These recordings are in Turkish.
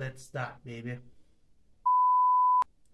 Let's start baby.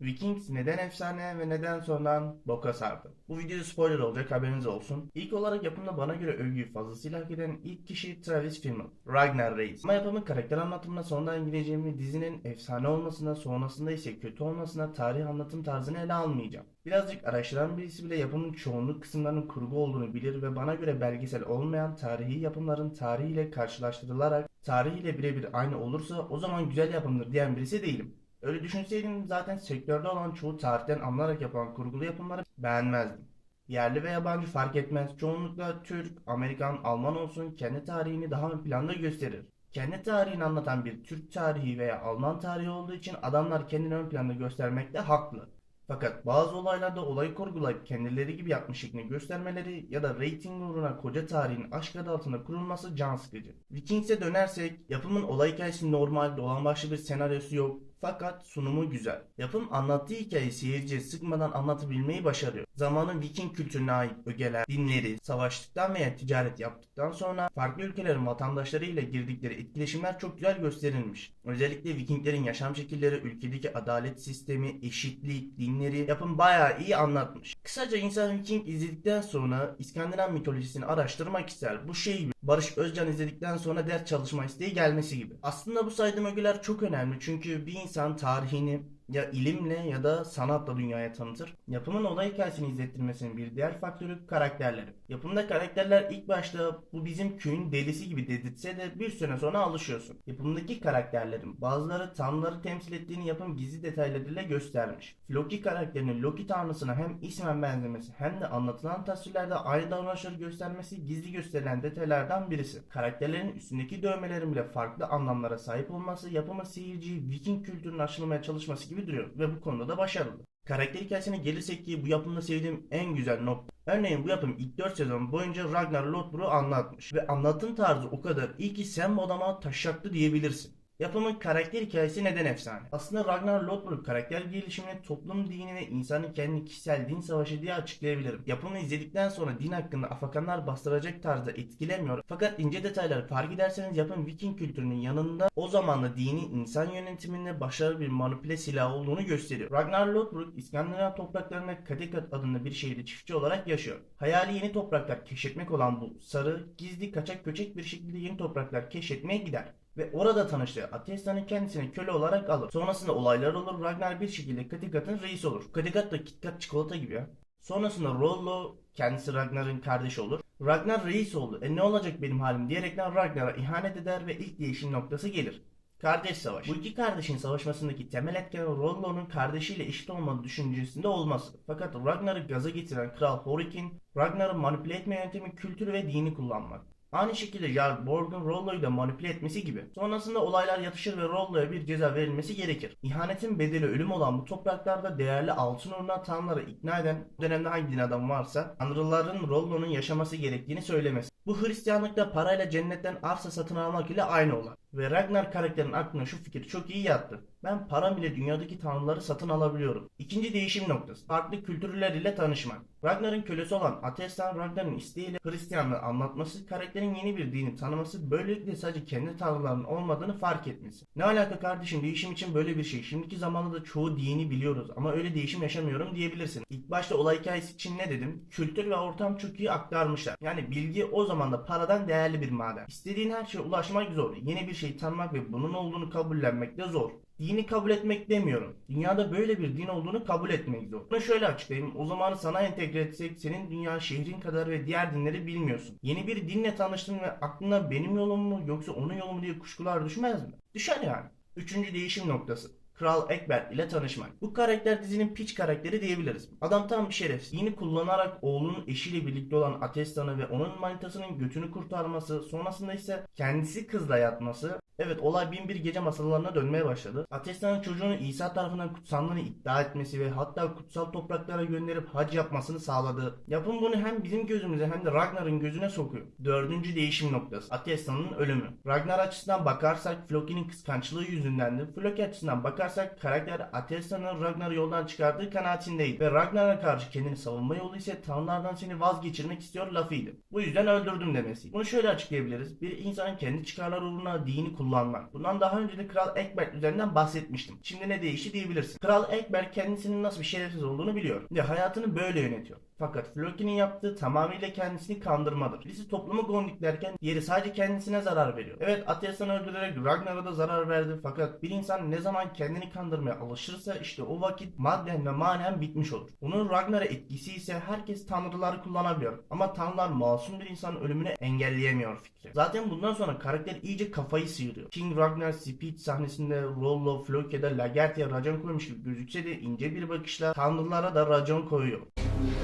Vikings neden efsane ve neden sonradan boka sardı? Bu videoda spoiler olacak haberiniz olsun. İlk olarak yapımda bana göre övgüyü fazlasıyla hak eden ilk kişi Travis Fimmel, Ragnar Reis. Ama yapımın karakter anlatımına sonradan gireceğim ve dizinin efsane olmasına sonrasında ise kötü olmasına tarih anlatım tarzını ele almayacağım. Birazcık araştıran birisi bile yapımın çoğunluk kısımlarının kurgu olduğunu bilir ve bana göre belgesel olmayan tarihi yapımların tarihiyle karşılaştırılarak tarihiyle birebir aynı olursa o zaman güzel yapımdır diyen birisi değilim. Öyle düşünseydim zaten sektörde olan çoğu tarihten alınarak yapılan kurgulu yapımları beğenmezdim. Yerli ve yabancı fark etmez. Çoğunlukla Türk, Amerikan, Alman olsun kendi tarihini daha ön planda gösterir. Kendi tarihini anlatan bir Türk tarihi veya Alman tarihi olduğu için adamlar kendini ön planda göstermekte haklı. Fakat bazı olaylarda olayı kurgulayıp kendileri gibi yapmış şeklini göstermeleri ya da reyting uğruna koca tarihin aşk adı altında kurulması can sıkıcı. Vikings'e dönersek yapımın olay hikayesi normal dolan başlı bir senaryosu yok fakat sunumu güzel. Yapım anlattığı hikayeyi seyirciye sıkmadan anlatabilmeyi başarıyor. Zamanın Viking kültürüne ait ögeler, dinleri, savaştıktan veya ticaret yaptıktan sonra farklı ülkelerin vatandaşlarıyla girdikleri etkileşimler çok güzel gösterilmiş. Özellikle Vikinglerin yaşam şekilleri, ülkedeki adalet sistemi, eşitlik, dinleri yapım bayağı iyi anlatmış. Kısaca insan Viking izledikten sonra İskandinav mitolojisini araştırmak ister. Bu şey gibi Barış Özcan izledikten sonra ders çalışma isteği gelmesi gibi. Aslında bu saydığım ögeler çok önemli çünkü bir insan tarihini ya ilimle ya da sanatla dünyaya tanıtır. Yapımın olay hikayesini izlettirmesinin bir diğer faktörü karakterleri. Yapımda karakterler ilk başta bu bizim köyün delisi gibi dedirtse de bir süre sonra alışıyorsun. Yapımdaki karakterlerin bazıları tanrıları temsil ettiğini yapım gizli detaylarıyla göstermiş. Loki karakterinin Loki tanrısına hem ismen benzemesi hem de anlatılan tasvirlerde aynı davranışları göstermesi gizli gösterilen detaylardan birisi. Karakterlerin üstündeki dövmelerin bile farklı anlamlara sahip olması yapımın seyirciyi Viking kültürünün aşılamaya çalışması gibi duruyor ve bu konuda da başarılı. Karakter hikayesine gelirsek ki bu yapımda sevdiğim en güzel nokta. Örneğin bu yapım ilk 4 sezon boyunca Ragnar Lothbrok'u anlatmış ve anlatım tarzı o kadar iyi ki sen bu adama taşaktı diyebilirsin. Yapımın karakter hikayesi neden efsane? Aslında Ragnar Lothbrok karakter gelişimini toplum dini ve insanın kendi kişisel din savaşı diye açıklayabilirim. Yapımı izledikten sonra din hakkında afakanlar bastıracak tarzda etkilemiyor. Fakat ince detayları fark ederseniz yapım Viking kültürünün yanında o zamanla dini insan yönetiminde başarılı bir manipüle silahı olduğunu gösteriyor. Ragnar Lothbrok İskandinav topraklarında Kattegat adında bir şehirde çiftçi olarak yaşıyor. Hayali yeni topraklar keşfetmek olan bu sarı, gizli, kaçak göçek bir şekilde yeni topraklar keşfetmeye gider ve orada tanıştığı Atesta'nın kendisini köle olarak alır. Sonrasında olaylar olur. Ragnar bir şekilde Kattegat'ın reisi olur. Kattegat da KitKat çikolata gibi ya. Sonrasında Rollo kendisi Ragnar'ın kardeşi olur. Ragnar reis oldu. E ne olacak benim halim diyerekten Ragnar'a ihanet eder ve ilk değişim noktası gelir. Kardeş savaşı. Bu iki kardeşin savaşmasındaki temel etken Rollo'nun kardeşiyle eşit olmadığı düşüncesinde olması. Fakat Ragnar'ı gaza getiren Kral Horikin, Ragnar'ı manipüle etme yöntemi kültürü ve dini kullanmak. Aynı şekilde Jarl Borg'un Rollo'yu da manipüle etmesi gibi. Sonrasında olaylar yatışır ve Rollo'ya bir ceza verilmesi gerekir. İhanetin bedeli ölüm olan bu topraklarda değerli altın uğruna tanrıları ikna eden bu dönemde hangi din adamı varsa tanrıların Rollo'nun yaşaması gerektiğini söylemesi. Bu Hristiyanlıkta parayla cennetten arsa satın almak ile aynı olan. Ve Ragnar karakterinin aklına şu fikir çok iyi yattı. Ben param ile dünyadaki tanrıları satın alabiliyorum. İkinci değişim noktası. Farklı kültürler ile tanışmak. Ragnar'ın kölesi olan Atestan Ragnar'ın isteğiyle Hristiyanlığı anlatması, karakterin yeni bir dini tanıması, böylelikle sadece kendi tanrılarının olmadığını fark etmesi. Ne alaka kardeşim değişim için böyle bir şey. Şimdiki zamanda da çoğu dini biliyoruz ama öyle değişim yaşamıyorum diyebilirsin. İlk başta olay hikayesi için ne dedim? Kültür ve ortam çok iyi aktarmışlar. Yani bilgi o zaman da paradan değerli bir maden. İstediğin her şeye ulaşmak zor. Yeni bir şeyi tanımak ve bunun olduğunu kabullenmek de zor. Dini kabul etmek demiyorum. Dünyada böyle bir din olduğunu kabul etmek zor. Bunu şöyle açıklayayım. O zamanı sana entegre etsek senin dünya şehrin kadar ve diğer dinleri bilmiyorsun. Yeni bir dinle tanıştın ve aklına benim yolum mu yoksa onun yolu mu diye kuşkular düşmez mi? Düşer yani. Üçüncü değişim noktası. Kral Ekber ile tanışmak. Bu karakter dizinin piç karakteri diyebiliriz. Adam tam bir şerefsiz. Yeni kullanarak oğlunun eşiyle birlikte olan Atestan'ı ve onun manitasının götünü kurtarması, sonrasında ise kendisi kızla yatması Evet olay bin bir gece masallarına dönmeye başladı. Atestan'ın çocuğunu İsa tarafından kutsandığını iddia etmesi ve hatta kutsal topraklara gönderip hac yapmasını sağladı. Yapım bunu hem bizim gözümüze hem de Ragnar'ın gözüne sokuyor. Dördüncü değişim noktası. Atestan'ın ölümü. Ragnar açısından bakarsak Floki'nin kıskançlığı yüzündendi. Floki açısından bakarsak karakter Atestan'ın Ragnar'ı yoldan çıkardığı kanaatindeydi. Ve Ragnar'a karşı kendini savunma yolu ise tanrılardan seni vazgeçirmek istiyor lafıydı. Bu yüzden öldürdüm demesi. Bunu şöyle açıklayabiliriz. Bir insanın kendi çıkarları uğruna dini kullanması kullanmak. Bundan daha önce de Kral Ekbert üzerinden bahsetmiştim. Şimdi ne değişti diyebilirsin. Kral Ekbert kendisinin nasıl bir şerefsiz olduğunu biliyor ve hayatını böyle yönetiyor. Fakat Floki'nin yaptığı tamamıyla kendisini kandırmadır. Birisi toplumu gondiklerken diğeri sadece kendisine zarar veriyor. Evet Atyas'ını öldürerek Ragnar'a da zarar verdi fakat bir insan ne zaman kendini kandırmaya alışırsa işte o vakit madden ve manen bitmiş olur. Onun Ragnar'a etkisi ise herkes tanrıları kullanabiliyor. Ama tanrılar masum bir insanın ölümünü engelleyemiyor fikri. Zaten bundan sonra karakter iyice kafayı sıyırıyor. King Ragnar speech sahnesinde Rollo, Floki'de Lagerta'ya racon koymuş gibi gözükse de ince bir bakışla tanrılara da racon koyuyor.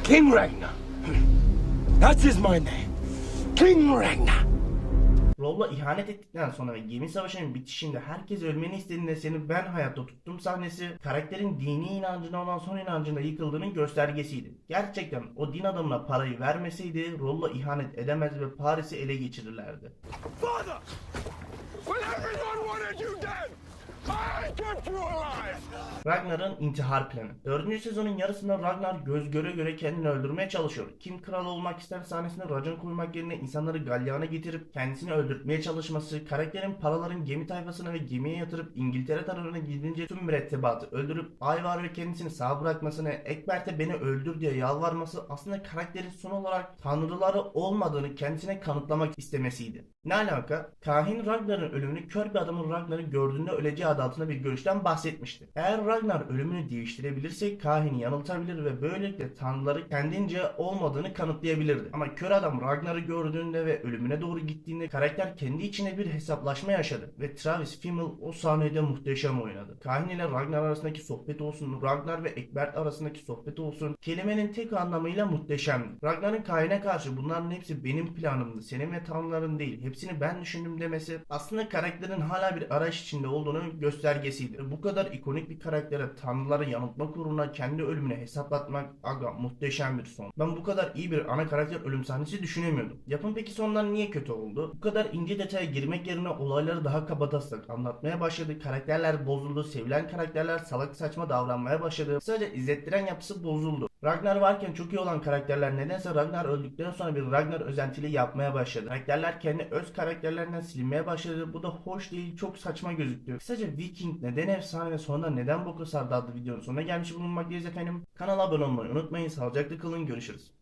King Ragnar. That is my name. King Ragnar. Rollo ihanet ettikten sonra ve gemi savaşının bitişinde herkes ölmeni istediğinde seni ben hayatta tuttum sahnesi karakterin dini inancına olan son inancına yıkıldığının göstergesiydi. Gerçekten o din adamına parayı vermeseydi Rollo ihanet edemez ve Paris'i ele geçirirlerdi. Father! When everyone wanted you dead, I kept you alive! Ragnar'ın intihar planı. 4. sezonun yarısında Ragnar göz göre göre kendini öldürmeye çalışıyor. Kim kral olmak ister sahnesinde racon koymak yerine insanları galyana getirip kendisini öldürtmeye çalışması, karakterin paraların gemi tayfasına ve gemiye yatırıp İngiltere tarafına gidince tüm mürettebatı öldürüp Ayvar ve kendisini sağ bırakmasını, Ekbert'e beni öldür diye yalvarması aslında karakterin son olarak tanrıları olmadığını kendisine kanıtlamak istemesiydi. Ne alaka? Kahin Ragnar'ın ölümünü kör bir adamın Ragnar'ı gördüğünde öleceği adı altında bir görüşten bahsetmişti. Eğer Ragnar ölümünü değiştirebilirse kahini yanıltabilir ve böylelikle tanrıları kendince olmadığını kanıtlayabilirdi. Ama kör adam Ragnar'ı gördüğünde ve ölümüne doğru gittiğinde karakter kendi içine bir hesaplaşma yaşadı ve Travis Fimmel o sahnede muhteşem oynadı. Kahin ile Ragnar arasındaki sohbet olsun, Ragnar ve Egbert arasındaki sohbet olsun, kelimenin tek anlamıyla muhteşemdi. Ragnar'ın kahine karşı bunların hepsi benim planımdı, senin ve tanrıların değil, hepsini ben düşündüm demesi aslında karakterin hala bir arayış içinde olduğunu göstergesiydi. Bu kadar ikonik bir karaktere tanrıları yanıltmak uğruna kendi ölümüne hesaplatmak aga muhteşem bir son. Ben bu kadar iyi bir ana karakter ölüm sahnesi düşünemiyordum. Yapım peki sondan niye kötü oldu? Bu kadar ince detaya girmek yerine olayları daha kabataslak anlatmaya başladı. Karakterler bozuldu. Sevilen karakterler salak saçma davranmaya başladı. Sadece izlettiren yapısı bozuldu. Ragnar varken çok iyi olan karakterler nedense Ragnar öldükten sonra bir Ragnar özentili yapmaya başladı. Karakterler kendi öz karakterlerinden silinmeye başladı. Bu da hoş değil, çok saçma gözüktü. Kısaca Viking neden efsane ve sonunda neden boka sardı adlı videonun sonuna gelmiş bulunmaktayız efendim. Kanala abone olmayı unutmayın. Sağlıcakla kalın. Görüşürüz.